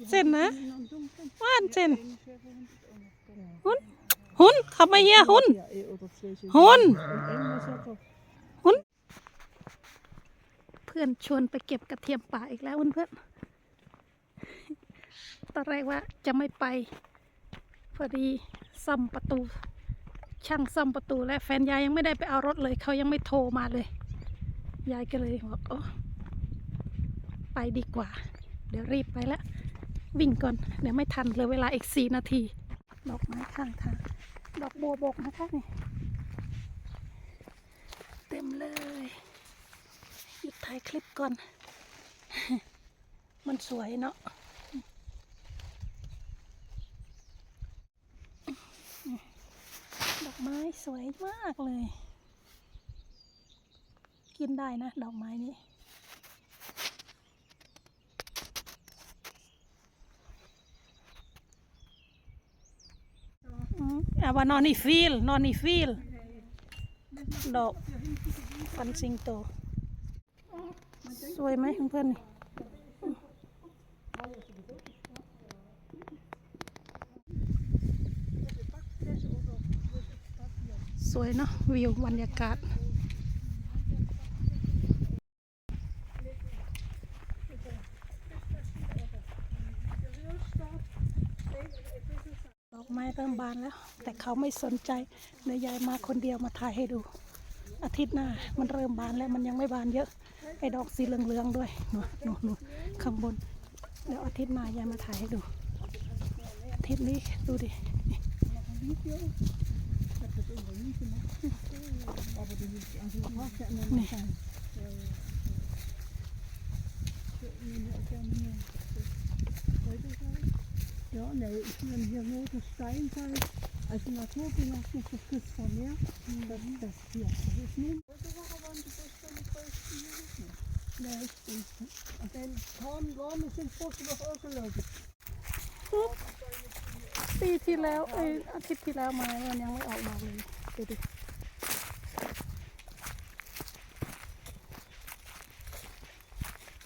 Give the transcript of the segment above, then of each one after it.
ดเซนนะว่านเซนหุ่น หุ่นขับมาเฮียหุ่นหุ่นหุ่นเพื่อนชวนไปเก็บกระเทียมป่าอีกแล้วเพื่อนตอนแรกว่าจะไม่ไปพอดีซ่อมประตู ช่างซ่อมประตูและแฟนยายยังไม่ได้ไปเอารถเลยเขายังไม่โทรมาเลยยายก็เลยบอกโอ้ไปดีกว่า เดี๋ยวรีบไปแล้ววิ่งก่อน เดี๋ยวไม่ทันเหลือเวลาอีกสี่นาที ดอกไม้ข้างทาง ดอกบัวบกนะคะนี่เต็มเลย หยุดถ่ายคลิปก่อน มันสวยเนาะดอกไม้สวยมากเลย กินได้นะ ดอกไม้นี้นว่านอนนี่ฟิลนอนนี่ฟิลดอกฟันสิงโต สวยไหมเพื่อนน่สวยเนาะวิวบรรยากาศกไม้เริ่มบานแล้ว แต่เขาไม่สนใจเลยยายมาคนเดียวมาถ่ายให้ดู อาทิตย์หน้ามันเริ่มบานแล้วมันยังไม่บานเยอะไอ้ดอกสีเหลืองๆด้วยหนูหนูหนูข้างบนเดี๋ยวอาทิตย์หน้ายายมาถ่ายให้ดูอาทิตย์นี้ดูดินี่ Ja, ne, ich nehme hier nur das Steinsalz, also naturbelastet, das kriegst du mehr. Das, das hier, also ich nehme. Heute Woche waren die Bestände größten Jugend. Ne, ich bin. Und dann kamen gar ist den Fuß noch ausgelöst. ปีที่แล้วเอ้ยอาทิตย์ที่แล้วมาวันยังไม่ออกดอกเลยดูดิ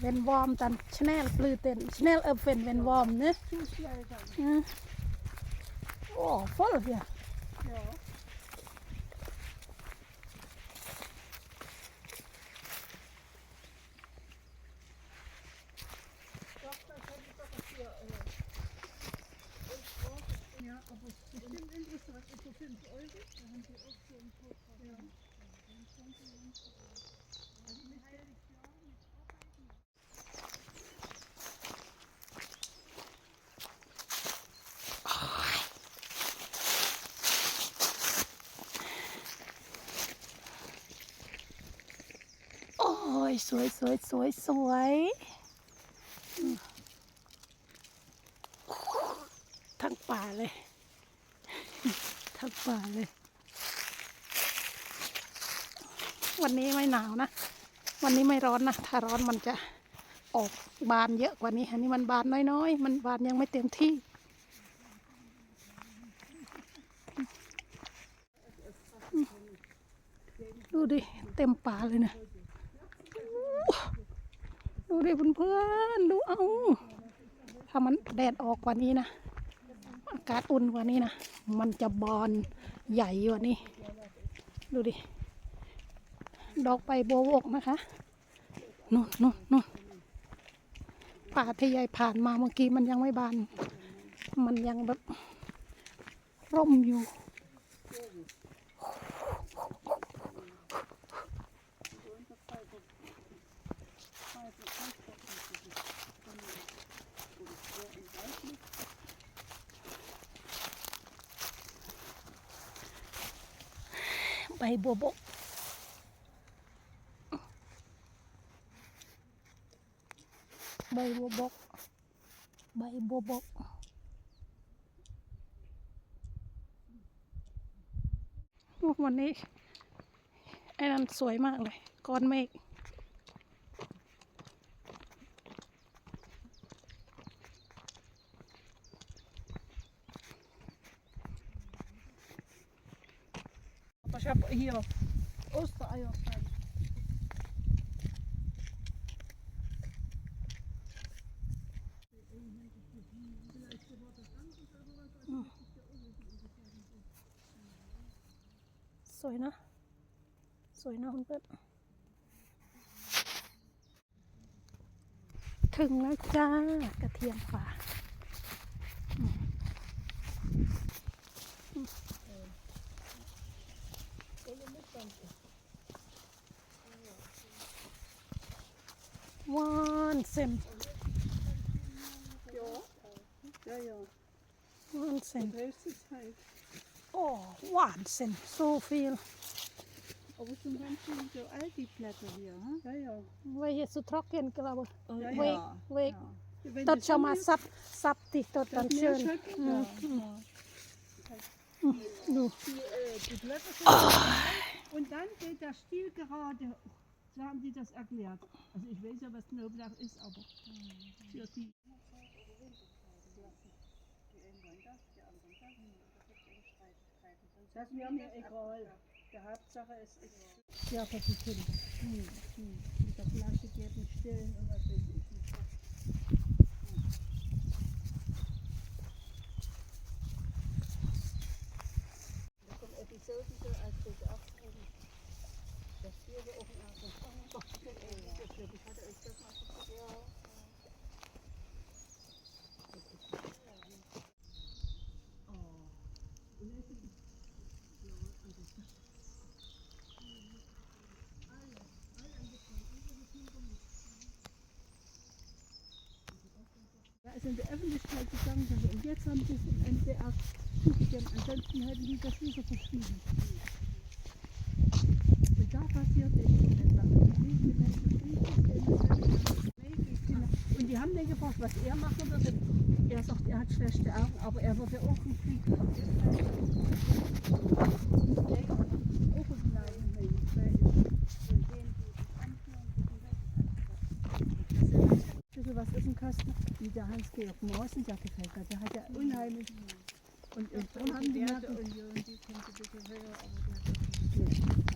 เวนวอมตันชแนลปลือเต็นชแนลเอฟเฟนเวนวอมเนี่ยโอ้ฟอลเลยเดี๋ยวเดี๋ยวเสวยสวยสวยสวย ทั้งป่าเลย ทั้งป่าเลย วันนี้ไม่หนาวนะ วันนี้ไม่ร้อนนะ ถ้าร้อนมันจะออกบานเยอะกว่านี้อันนี้มันบานน้อยๆมันบานยังไม่เต็มที่ ดูดิเต็มป่าเลยนะดิเพื่อนๆดู เอาถ้ามันแดดออกกว่านี้นะอากาศอุ่นกว่านี้นะ มันจะบอนใหญ่กว่านี้ ดูดิ ดอกไปบบววกนะคะนู่นนู่นนู่นป่าที่ยายผ่านมาเมื่อกี้ มันยังไม่บาน มันยังแบบร่มอยู่ใบบัวบกใบบัวบกใบบัวบกวันนี้ ไอ้นั่นสวยมากเลยก้อนเมฆ Ich habe hier Ostereier. สวยนะ สวยนะคเพื่ถึงแล้วจ้ากระเทียมฝ่า one cent. One cent. Oh, one So viel. Aber zum Beispiel so all die Blätter hier. Hm? Ja, ja. Weil jetzt so trocken, glaube ich. Ja, ja. Weg, weg. Ja. Dort schau mal, sapp, sapp dich dort dann schön. Ja. Ja. Du. Die, äh, die Blätter sind oh. Und dann geht der Stiel gerade so haben sie das erklärt. Also ich weiß ja, was Knoblauch ist, aber für die. Das ist mir nicht egal. Die Hauptsache ist, ist ja für die Kinder. Hm, hm. Mit der Flasche geben, stillen und was weiß ich. Episoden so als durch das hier wir so offen also in der Öffentlichkeit gegangen sind. Und jetzt haben sie es im NDR zugegeben. Ansonsten hätten die das nie so verschwiegen da passiert ist. Und die haben den gefragt, was er machen würde. Er sagt, er hat schlechte Augen, aber er würde auch einen Krieg haben. Was ist ein Kasten? Wie der Hans-Georg Mausen, der gefällt mir. Der hat ja unheimlich. Und, und, und, und, und, und, und, und, und, und, und, und, und, und, und, und, und, und, und, und,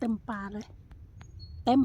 tempare eh. hmm.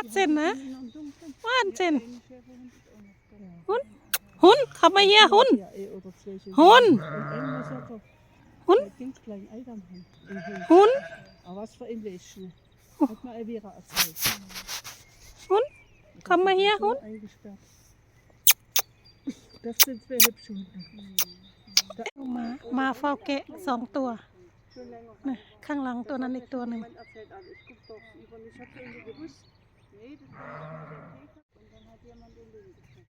Wahnsinn, ne? Wahnsinn. Hund? Hund, komm mal her, Hund. Hund. Hund? Hund? Aber was für ein Wäschchen. Oh. Hat mir Elvira erzählt. Komm mal her, Hund. Das sind zwei hübsche Hunde. มา มาเฝ้าแกะสองตัวนะข้างหลังตัวนั้นอีกตัวหนึ่ง Nee, das kann ich nicht gewusst. Und dann hat jemand den Link.